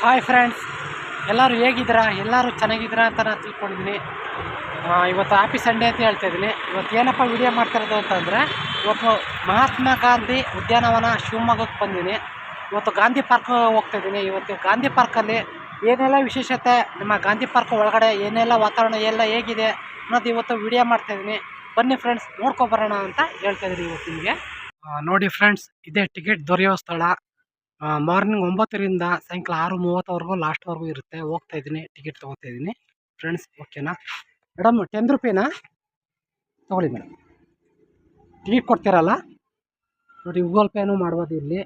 Hi friends ಎಲ್ಲರೂ ಹೇಗಿದ್ದೀರಾ? ಎಲ್ಲರೂ ಚೆನ್ನಾಗಿದ್ದೀರಾ ಅಂತ ನಾನು ತಿಳ್ಕೊಂಡಿದ್ದೀನಿ. ಇವತ್ತು ಹ್ಯಾಪಿ ಸಂಡೇ ಅಂತ ಹೇಳ್ತಾ ಇದ್ದೀನಿ. ಇವತ್ತು ಏನಪ್ಪ ವಿಡಿಯೋ ಮಾಡ್ತಿರೋದು ಅಂತಂದರೆ, ಇವತ್ತು ಮಹಾತ್ಮ ಗಾಂಧಿ ಉದ್ಯಾನವನ ಶಿವಮೊಗ್ಗಕ್ಕೆ ಬಂದಿದ್ದೀನಿ. ಇವತ್ತು ಗಾಂಧಿ ಪಾರ್ಕ್ ಹೋಗ್ತಾ ಇದ್ದೀನಿ. ಇವತ್ತು ಗಾಂಧಿ ಪಾರ್ಕಲ್ಲಿ ಏನೆಲ್ಲ ವಿಶೇಷತೆ, ನಮ್ಮ ಗಾಂಧಿ ಪಾರ್ಕ್ ಒಳಗಡೆ ಏನೆಲ್ಲ ವಾತಾವರಣ, ಎಲ್ಲ ಹೇಗಿದೆ ಅನ್ನೋದು ಇವತ್ತು ವಿಡಿಯೋ ಮಾಡ್ತಾ ಇದ್ದೀನಿ. ಬನ್ನಿ ಫ್ರೆಂಡ್ಸ್ ನೋಡ್ಕೊಬರೋಣ ಅಂತ ಹೇಳ್ತಾ ಇದ್ದೀನಿ ಇವತ್ತು ನಿಮಗೆ. ನೋಡಿ ಫ್ರೆಂಡ್ಸ್ ಇದೇ ಟಿಕೆಟ್ ದೊರೆಯೋ ಸ್ಥಳ. ಮಾರ್ನಿಂಗ್ ಒಂಬತ್ತರಿಂದ ಸಾಯಂಕಾಲ ಆರು ಮೂವತ್ತವರೆಗೂ ಲಾಸ್ಟ್ವರೆಗೂ ಇರುತ್ತೆ. ಹೋಗ್ತಾ ಇದ್ದೀನಿ, ಟಿಕೆಟ್ ತೊಗೋತಾ ಇದ್ದೀನಿ. ಫ್ರೆಂಡ್ಸ್ ಓಕೆನಾ ಮೇಡಮ್ ಟೆನ್ ರುಪೀನಾ ತೊಗೊಳ್ಳಿ ಮೇಡಮ್ ಟಿಕೆಟ್ ಕೊಡ್ತೀರಲ್ಲ? ನೋಡಿ ಗೂಗಲ್ ಪೇನೂ ಮಾಡ್ಬೋದು ಇಲ್ಲಿ.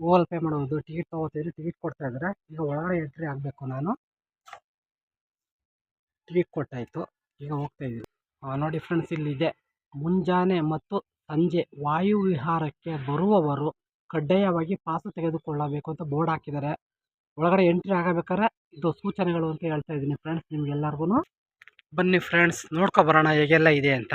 ಗೂಗಲ್ ಪೇ ಮಾಡ್ಬೋದು ಟಿಕೆಟ್ ತೊಗೋತಿದ್ರೆ ಟಿಕೆಟ್ ಕೊಡ್ತಾ ಇದ್ದಾರೆ. ಈಗ ಒಳಗಡೆ ಎಂಟ್ರಿ ಆಗಬೇಕು ನಾನು. ಟಿಕೆಟ್ ಕೊಟ್ಟಾಯಿತು. ಈಗ ಹೋಗ್ತಾ ಇದ್ದೀನಿ. ನೋಡಿ ಫ್ರೆಂಡ್ಸ್ ಇಲ್ಲಿದೆ. ಮುಂಜಾನೆ ಮತ್ತು ಸಂಜೆ ವಾಯುವಿಹಾರಕ್ಕೆ ಬರುವವರು ಕಡ್ಡಾಯವಾಗಿ ಪಾಸು ತೆಗೆದುಕೊಳ್ಳಬೇಕು ಅಂತ ಬೋರ್ಡ್ ಹಾಕಿದ್ದಾರೆ. ಒಳಗಡೆ ಎಂಟ್ರಿ ಆಗಬೇಕಾದ್ರೆ ಇದು ಸೂಚನೆಗಳು ಅಂತ ಹೇಳ್ತಾ ಇದ್ದೀನಿ ಫ್ರೆಂಡ್ಸ್ ನಿಮ್ಗೆಲ್ಲರಿಗೂ ಬನ್ನಿ ಫ್ರೆಂಡ್ಸ್, ನೋಡ್ಕೊ ಬರೋಣ ಹೇಗೆಲ್ಲ ಇದೆ ಅಂತ.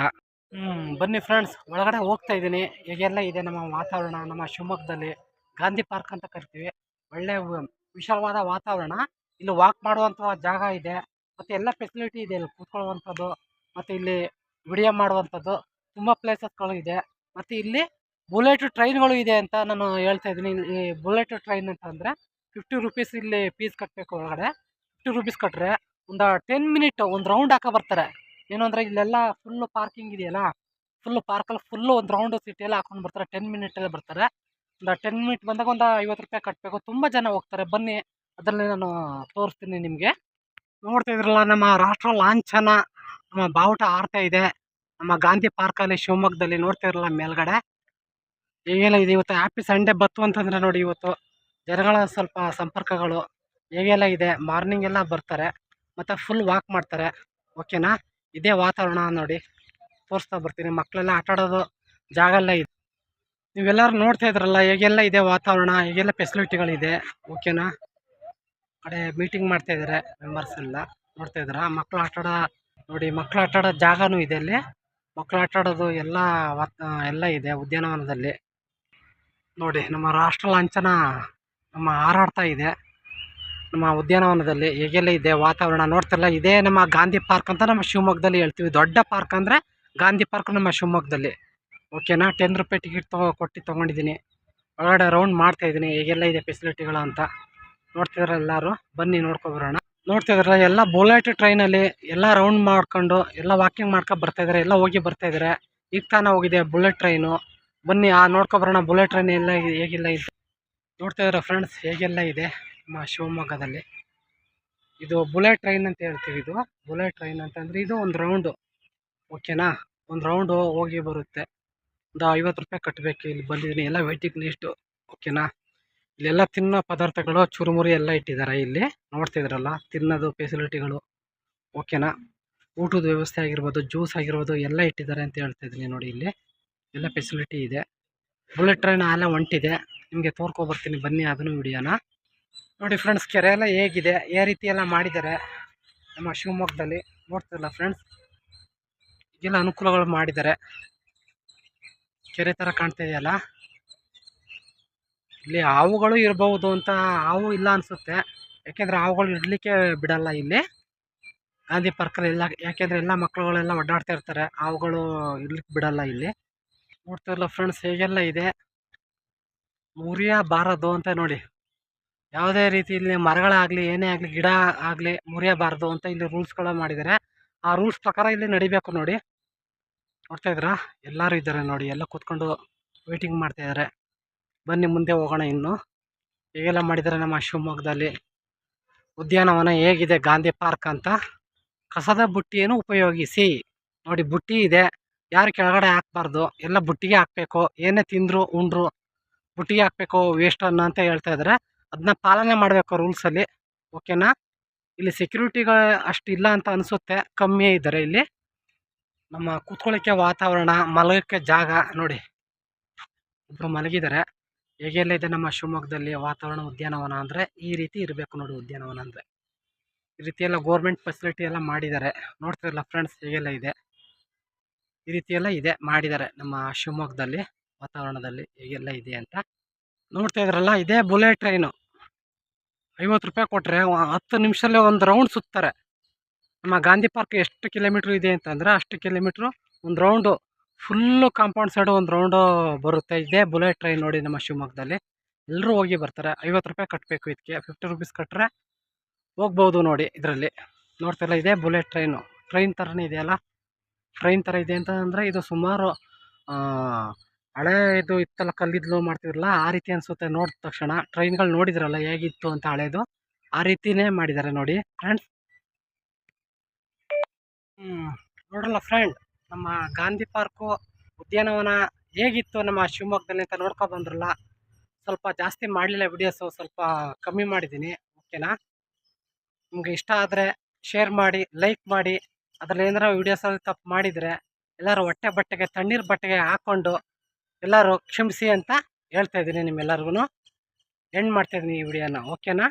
ಬನ್ನಿ ಫ್ರೆಂಡ್ಸ್, ಒಳಗಡೆ ಹೋಗ್ತಾ ಇದ್ದೀನಿ. ಹೇಗೆಲ್ಲ ಇದೆ ನಮ್ಮ ವಾತಾವರಣ, ನಮ್ಮ ಶಿವಮೊಗ್ಗದಲ್ಲಿ. ಗಾಂಧಿ ಪಾರ್ಕ್ ಅಂತ ಕರಿತೀವಿ. ಒಳ್ಳೆ ವಿಶಾಲವಾದ ವಾತಾವರಣ. ಇಲ್ಲಿ ವಾಕ್ ಮಾಡುವಂಥ ಜಾಗ ಇದೆ. ಮತ್ತು ಎಲ್ಲ ಫೆಸಿಲಿಟಿ ಇದೆ ಇಲ್ಲಿ ಕೂತ್ಕೊಳ್ಳುವಂಥದ್ದು. ಮತ್ತು ಇಲ್ಲಿ ವಿಡಿಯೋ ಮಾಡುವಂಥದ್ದು. ತುಂಬ ಪ್ಲೇಸಸ್ಗಳು ಇದೆ. ಮತ್ತು ಇಲ್ಲಿ ಬುಲೆಟ್ ಟ್ರೈನ್ಗಳು ಇದೆ ಅಂತ ನಾನು ಹೇಳ್ತಾ ಇದ್ದೀನಿ. ಈ ಬುಲೆಟ್ ಟ್ರೈನ್ ಅಂತಂದರೆ ಫಿಫ್ಟಿ ರುಪೀಸ್ ಇಲ್ಲಿ ಫೀಸ್ ಕಟ್ಟಬೇಕು ಒಳಗಡೆ. ಫಿಫ್ಟಿ ರುಪೀಸ್ ಕಟ್ಟರೆ ಒಂದು ಟೆನ್ ಮಿನಿಟ್ ಒಂದು ರೌಂಡ್ ಹಾಕೋ ಬರ್ತಾರೆ. ಏನು ಅಂದರೆ ಇಲ್ಲೆಲ್ಲ ಫುಲ್ಲು ಪಾರ್ಕಿಂಗ್ ಇದೆಯಲ್ಲ ಫುಲ್ಲು ಪಾರ್ಕಲ್ಲಿ ಫುಲ್ಲು ಒಂದು ರೌಂಡು ಸಿಟಿಯಲ್ಲಿ ಹಾಕೊಂಡು ಬರ್ತಾರೆ. ಟೆನ್ ಮಿನಿಟಲ್ಲೇ ಬರ್ತಾರೆ. ಒಂದು ಟೆನ್ ಮಿನಿಟ್ ಬಂದಾಗ ಒಂದು ಐವತ್ತು ರೂಪಾಯಿ ಕಟ್ಟಬೇಕು ತುಂಬ ಜನ ಹೋಗ್ತಾರೆ. ಬನ್ನಿ, ಅದರಲ್ಲಿ ನಾನು ತೋರಿಸ್ತೀನಿ ನಿಮಗೆ. ನೋಡ್ತಾ ಇದ್ರಲ್ಲ, ನಮ್ಮ ರಾಷ್ಟ್ರ ಲಾಂಛನ, ನಮ್ಮ ಬಾವುಟ ಆರ್ತಾ ಇದೆ. ನಮ್ಮ ಗಾಂಧಿ ಪಾರ್ಕಲ್ಲಿ ಶಿವಮೊಗ್ಗದಲ್ಲಿ ನೋಡ್ತಾ ಇರಲ್ಲ ಮೇಲ್ಗಡೆ. ಹೇಗೆಲ್ಲ ಇದೆ ಇವತ್ತು ಹ್ಯಾಪಿ ಸಂಡೇ ಬತ್ತು ಅಂತಂದರೆ ನೋಡಿ ಇವತ್ತು ಜನಗಳ ಸ್ವಲ್ಪ ಸಂಪರ್ಕಗಳು ಹೇಗೆಲ್ಲ ಇದೆ ಮಾರ್ನಿಂಗ್ ಎಲ್ಲ ಬರ್ತಾರೆ, ಮತ್ತು ಫುಲ್ ವಾಕ್ ಮಾಡ್ತಾರೆ. ಓಕೆನಾ ಇದೇ ವಾತಾವರಣ ನೋಡಿ, ತೋರಿಸ್ತಾ ಬರ್ತೀನಿ. ಮಕ್ಕಳೆಲ್ಲ ಆಟ ಆಡೋದು ಜಾಗ ಎಲ್ಲ ಇದೆ. ನೀವೆಲ್ಲರೂ ನೋಡ್ತಾ ಇದ್ರಲ್ಲ, ಹೇಗೆಲ್ಲ ಇದೆ ವಾತಾವರಣ, ಹೇಗೆಲ್ಲ ಫೆಸಿಲಿಟಿಗಳಿದೆ ಓಕೆನಾ ಕಡೆ ಮೀಟಿಂಗ್ ಮಾಡ್ತಾ ಇದ್ದಾರೆ ಮೆಂಬರ್ಸ್ ಎಲ್ಲ, ನೋಡ್ತಾ ಮಕ್ಕಳು ಆಟ ಆಡೋ, ನೋಡಿ ಮಕ್ಕಳು ಆಟ ಆಡೋ ಇದೆ ಅಲ್ಲಿ. ಮಕ್ಕಳು ಆಟ ಆಡೋದು ಎಲ್ಲ ವಾತ್, ಎಲ್ಲ ಇದೆ ಉದ್ಯಾನವನದಲ್ಲಿ. ನೋಡಿ, ನಮ್ಮ ರಾಷ್ಟ್ರ ಲಾಂಛನ ನಮ್ಮ ಹಾರಾಡ್ತಾ ಇದೆ. ನಮ್ಮ ಉದ್ಯಾನವನದಲ್ಲಿ ಹೇಗೆಲ್ಲ ಇದೆ ವಾತಾವರಣ ನೋಡ್ತಿರಲ್ಲ, ಇದೇ ನಮ್ಮ ಗಾಂಧಿ ಪಾರ್ಕ್ ಅಂತ ನಮ್ಮ ಶಿವಮೊಗ್ಗದಲ್ಲಿ ಹೇಳ್ತೀವಿ. ದೊಡ್ಡ ಪಾರ್ಕ್ ಅಂದರೆ ಗಾಂಧಿ ಪಾರ್ಕ್ ನಮ್ಮ ಶಿವಮೊಗ್ಗದಲ್ಲಿ. ಓಕೆನಾ? ಟೆನ್ ರೂಪಾಯಿ ಟಿಕೆಟ್ ತಗೋ, ಕೊಟ್ಟು ತೊಗೊಂಡಿದ್ದೀನಿ. ಒಳಗಡೆ ರೌಂಡ್ ಮಾಡ್ತಾ ಇದ್ದೀನಿ, ಹೇಗೆಲ್ಲ ಇದೆ ಫೆಸಿಲಿಟಿಗಳು ಅಂತ. ನೋಡ್ತಿದ್ರ ಎಲ್ಲರೂ? ಬನ್ನಿ, ನೋಡ್ಕೊಬರೋಣ. ನೋಡ್ತಿದ್ರ ಎಲ್ಲ ಬುಲೆಟ್ ಟ್ರೈನಲ್ಲಿ ಎಲ್ಲ ರೌಂಡ್ ಮಾಡ್ಕೊಂಡು, ಎಲ್ಲ ವಾಕಿಂಗ್ ಮಾಡ್ಕೊಂಡು ಬರ್ತಾಯಿದ್ದಾರೆ ಎಲ್ಲ ಹೋಗಿ ಬರ್ತಾಯಿದ್ದಾರೆ ಈಗ ತಾನೇ ಹೋಗಿದೆ ಬುಲೆಟ್ ಟ್ರೈನು ಬನ್ನಿ, ಆ ನೋಡ್ಕೊಬರೋಣ ಬುಲೆಟ್ ಟ್ರೈನ್ ಎಲ್ಲ ಹೇಗೆಲ್ಲ ಇದೆ? ನೋಡ್ತಾ ಇದ್ದಾರೆ ಫ್ರೆಂಡ್ಸ್ ಹೇಗೆಲ್ಲ ಇದೆ ನಮ್ಮ ಶಿವಮೊಗ್ಗದಲ್ಲಿ? ಇದು ಬುಲೆಟ್ ಟ್ರೈನ್ ಅಂತ ಹೇಳ್ತೀವಿ ಇದು. ಬುಲೆಟ್ ಟ್ರೈನ್ ಅಂತಂದರೆ ಇದು ಒಂದು ರೌಂಡು ಓಕೆನಾ ಒಂದು ರೌಂಡು ಹೋಗಿ ಬರುತ್ತೆ. ಒಂದು ಐವತ್ತು ರೂಪಾಯಿ ಕಟ್ಟಬೇಕು ಇಲ್ಲಿ ಬಂದಿದ್ದೀನಿ. ಎಲ್ಲ ವೆಯ್ಟಿಂಗ್ ಲಿಸ್ಟು ಓಕೆನಾ ಇಲ್ಲೆಲ್ಲ ತಿನ್ನೋ ಪದಾರ್ಥಗಳು, ಚುರುಮುರಿ ಎಲ್ಲ ಇಟ್ಟಿದ್ದಾರೆ ಇಲ್ಲಿ. ನೋಡ್ತಿದ್ರಲ್ಲ ತಿನ್ನೋದು ಫೆಸಿಲಿಟಿಗಳು ಓಕೆನಾ ಊಟದ ವ್ಯವಸ್ಥೆ ಆಗಿರ್ಬೋದು ಜ್ಯೂಸ್ ಆಗಿರ್ಬೋದು, ಎಲ್ಲ ಇಟ್ಟಿದ್ದಾರೆ ಅಂತ ಹೇಳ್ತಾ ಇದ್ದೀನಿ ನೋಡಿ ಇಲ್ಲಿ. ಎಲ್ಲ ಫೆಸಿಲಿಟಿ ಇದೆ. ಬುಲೆಟ್ ಟ್ರೈನ್ ಎಲ್ಲ ಹೊಂಟಿದೆ. ನಿಮಗೆ ತೋರ್ಕೊಬರ್ತೀನಿ ಬನ್ನಿ, ಅದನ್ನು ವಿಡಿಯೋನ ನೋಡಿ ಫ್ರೆಂಡ್ಸ್ ಕೆರೆ ಎಲ್ಲ ಹೇಗಿದೆ? ಯಾವ ರೀತಿ ಎಲ್ಲ ಮಾಡಿದ್ದಾರೆ ನಮ್ಮ ಶಿವಮೊಗ್ಗದಲ್ಲಿ. ನೋಡ್ತಿರಲ್ಲ ಫ್ರೆಂಡ್ಸ್ ಎಲ್ಲ ಅನುಕೂಲಗಳು ಮಾಡಿದ್ದಾರೆ. ಕೆರೆ ಥರ ಕಾಣ್ತಾ ಇದೆಯಲ್ಲ? ಇಲ್ಲಿ ಹಾವುಗಳು ಇರಬಹುದು ಅಂತ ಹಾವು ಇಲ್ಲ ಅನಿಸುತ್ತೆ. ಯಾಕೆಂದರೆ ಹಾವುಗಳು ಇಡಲಿಕ್ಕೆ ಬಿಡಲ್ಲ ಇಲ್ಲಿ. ಗಾಂಧಿ ಪಾರ್ಕಲ್ಲಿ ಎಲ್ಲ, ಯಾಕೆಂದರೆ ಎಲ್ಲ ಮಕ್ಕಳುಗಳೆಲ್ಲ ಓಡಾಡ್ತಾ ಇರ್ತಾರೆ. ಹಾವುಗಳು ಇರ್ಲಿಕ್ಕೆ ಬಿಡಲ್ಲ ಇಲ್ಲಿ. ನೋಡ್ತಿರಲ್ಲ ಫ್ರೆಂಡ್ಸ್ ಹೇಗೆಲ್ಲ ಇದೆ? ಮುರಿಯಬಾರದು ಅಂತ ನೋಡಿ. ಯಾವುದೇ ರೀತಿ ಇಲ್ಲಿ ಮರಗಳಾಗಲಿ, ಏನೇ ಆಗಲಿ, ಗಿಡ ಆಗಲಿ ಮುರಿಯಬಾರದು ಅಂತ ಇಲ್ಲಿ ರೂಲ್ಸ್ಗಳ ಮಾಡಿದ್ದಾರೆ ಆ ರೂಲ್ಸ್ ಪ್ರಕಾರ ಇಲ್ಲಿ ನಡಿಬೇಕು ನೋಡಿ. ನೋಡ್ತಾ ಇದ್ದೀರಾ ಎಲ್ಲರೂ ಇದ್ದಾರೆ ನೋಡಿ. ಎಲ್ಲ ಕೂತ್ಕೊಂಡು ವೇಟಿಂಗ್ ಮಾಡ್ತಾ ಇದ್ದಾರೆ. ಬನ್ನಿ ಮುಂದೆ ಹೋಗೋಣ ಇನ್ನು. ಹೇಗೆಲ್ಲ ಮಾಡಿದ್ದಾರೆ ನಮ್ಮ ಶಿವಮೊಗ್ಗದಲ್ಲಿ? ಉದ್ಯಾನವನ ಹೇಗಿದೆ ಗಾಂಧಿ ಪಾರ್ಕ್ ಅಂತ? ಕಸದ ಬುಟ್ಟಿಯನ್ನು ಉಪಯೋಗಿಸಿ. ನೋಡಿ ಬುಟ್ಟಿ ಇದೆ. ಯಾರು ಕೆಳಗಡೆ ಹಾಕ್ಬಾರ್ದು, ಎಲ್ಲ ಬುಟ್ಟಿಗೆ ಹಾಕಬೇಕು, ಏನೇ ತಿಂದರು ಉಂಡ್ರು ಬುಟ್ಟಿಗೆ ಹಾಕಬೇಕು ವೇಸ್ಟ್ ಅನ್ನ ಅಂತ ಹೇಳ್ತಾ ಇದ್ದಾರೆ ಅದನ್ನ ಪಾಲನೆ ಮಾಡಬೇಕು ರೂಲ್ಸಲ್ಲಿ ಓಕೆನಾ ಇಲ್ಲಿ ಸೆಕ್ಯೂರಿಟಿಗಳು ಇಲ್ಲ ಅಂತ ಅನಿಸುತ್ತೆ, ಕಮ್ಮಿ ಇದ್ದಾರೆ ಇಲ್ಲಿ. ನಮ್ಮ ಕೂತ್ಕೊಳ್ಳೋಕ್ಕೆ ವಾತಾವರಣ, ಮಲಗೋಕ್ಕೆ ಜಾಗ, ನೋಡಿ. ಒಬ್ಬರು ಮಲಗಿದ್ದಾರೆ ಹೇಗೆಲ್ಲ ಇದೆ ನಮ್ಮ ಶಿವಮೊಗ್ಗದಲ್ಲಿ ವಾತಾವರಣ ಉದ್ಯಾನವನ ಅಂದರೆ, ಈ ರೀತಿ ಇರಬೇಕು ನೋಡಿ ಉದ್ಯಾನವನ ಅಂದರೆ. ಈ ರೀತಿ ಎಲ್ಲ ಗೋರ್ಮೆಂಟ್ ಫೆಸಿಲಿಟಿ ಎಲ್ಲ ಮಾಡಿದ್ದಾರೆ ನೋಡ್ತಿರಲ್ಲ ಫ್ರೆಂಡ್ಸ್ ಹೇಗೆಲ್ಲ ಇದೆ. ಈ ರೀತಿ ಇದೆ ಮಾಡಿದ್ದಾರೆ ನಮ್ಮ ಶಿವಮೊಗ್ಗದಲ್ಲಿ ವಾತಾವರಣದಲ್ಲಿ ಹೇಗೆಲ್ಲ ಇದೆ ಅಂತ. ನೋಡ್ತಾ ಇದ್ರಲ್ಲ, ಇದೇ ಬುಲೆಟ್ ಟ್ರೈನು. ಐವತ್ತು ರೂಪಾಯಿ ಕೊಟ್ಟರೆ ಹತ್ತು ನಿಮಿಷಲ್ಲೇ ಒಂದು ರೌಂಡ್ ಸುತ್ತಾರೆ. ನಮ್ಮ ಗಾಂಧಿ ಪಾರ್ಕ್ ಎಷ್ಟು ಕಿಲೋಮೀಟ್ರ್ ಇದೆ ಅಂತಂದರೆ ಅಷ್ಟು ಕಿಲೋಮೀಟ್ರು ಒಂದು ರೌಂಡು. ಫುಲ್ಲು ಕಾಂಪೌಂಡ್ ಸೈಡು ಒಂದು ರೌಂಡು ಬರುತ್ತೆ. ಇದೇ ಬುಲೆಟ್ ಟ್ರೈನ್ ನೋಡಿ ನಮ್ಮ ಶಿವಮೊಗ್ಗದಲ್ಲಿ. ಎಲ್ಲರೂ ಹೋಗಿ ಬರ್ತಾರೆ. ಐವತ್ತು ರೂಪಾಯಿ ಕಟ್ಟಬೇಕು ಇದಕ್ಕೆ. ಫಿಫ್ಟಿ ರುಪೀಸ್ ಕಟ್ಟರೆ ಹೋಗ್ಬೋದು ನೋಡಿ ಇದರಲ್ಲಿ. ನೋಡ್ತಾ ಇಲ್ಲ ಇದೇ ಬುಲೆಟ್ ಟ್ರೈನು. ಟ್ರೈನ್ ಥರನೇ ಇದೆಯಲ್ಲ? ಟ್ರೈನ್ ಥರ ಇದೆ ಅಂತ ಅಂದರೆ ಇದು ಸುಮಾರು ಹಳೇ ಇದು ಇತ್ತಲ್ಲ ಕಲ್ಲಿದ್ಲು ಮಾಡ್ತಿದ್ರಲ್ಲ, ಆ ರೀತಿ ಅನಿಸುತ್ತೆ. ನೋಡಿದ ತಕ್ಷಣ ಟ್ರೈನ್ಗಳು ನೋಡಿದ್ರಲ್ಲ ಹೇಗಿತ್ತು ಅಂತ ಹಳೇದು, ಆ ರೀತಿನೇ ಮಾಡಿದ್ದಾರೆ ನೋಡಿ ಫ್ರೆಂಡ್ಸ್ ನೋಡಲ್ಲ ಫ್ರೆಂಡ್ ನಮ್ಮ ಗಾಂಧಿ ಪಾರ್ಕು ಉದ್ಯಾನವನ ಹೇಗಿತ್ತು ನಮ್ಮ ಶಿವಮೊಗ್ಗದಲ್ಲಿ ಅಂತ ನೋಡ್ಕೊ ಬಂದ್ರಲ್ಲ. ಸ್ವಲ್ಪ ಜಾಸ್ತಿ ಮಾಡಲಿಲ್ಲ ವಿಡಿಯೋಸು ಸ್ವಲ್ಪ ಕಮ್ಮಿ ಮಾಡಿದ್ದೀನಿ ಓಕೆನಾ ನಿಮಗೆ ಇಷ್ಟ ಆದರೆ ಶೇರ್ ಮಾಡಿ ಲೈಕ್ ಮಾಡಿ. ಅದರಲ್ಲಿ ಏನಾರ ವೀಡಿಯೋಸಲ್ಲಿ ತಪ್ಪು ಮಾಡಿದರೆ ಎಲ್ಲರೂ ಹೊಟ್ಟೆ ಬಟ್ಟೆಗೆ, ತಣ್ಣೀರು ಬಟ್ಟೆಗೆ ಹಾಕ್ಕೊಂಡು ಎಲ್ಲರೂ ಕ್ಷಮಿಸಿ ಅಂತ ಹೇಳ್ತಾ ಇದ್ದೀನಿ ನಿಮ್ಮೆಲ್ಲರಿಗೂ ಎಂಡ್ ಮಾಡ್ತಾಯಿದ್ದೀನಿ ಈ ವಿಡಿಯೋನ ಓಕೆನಾ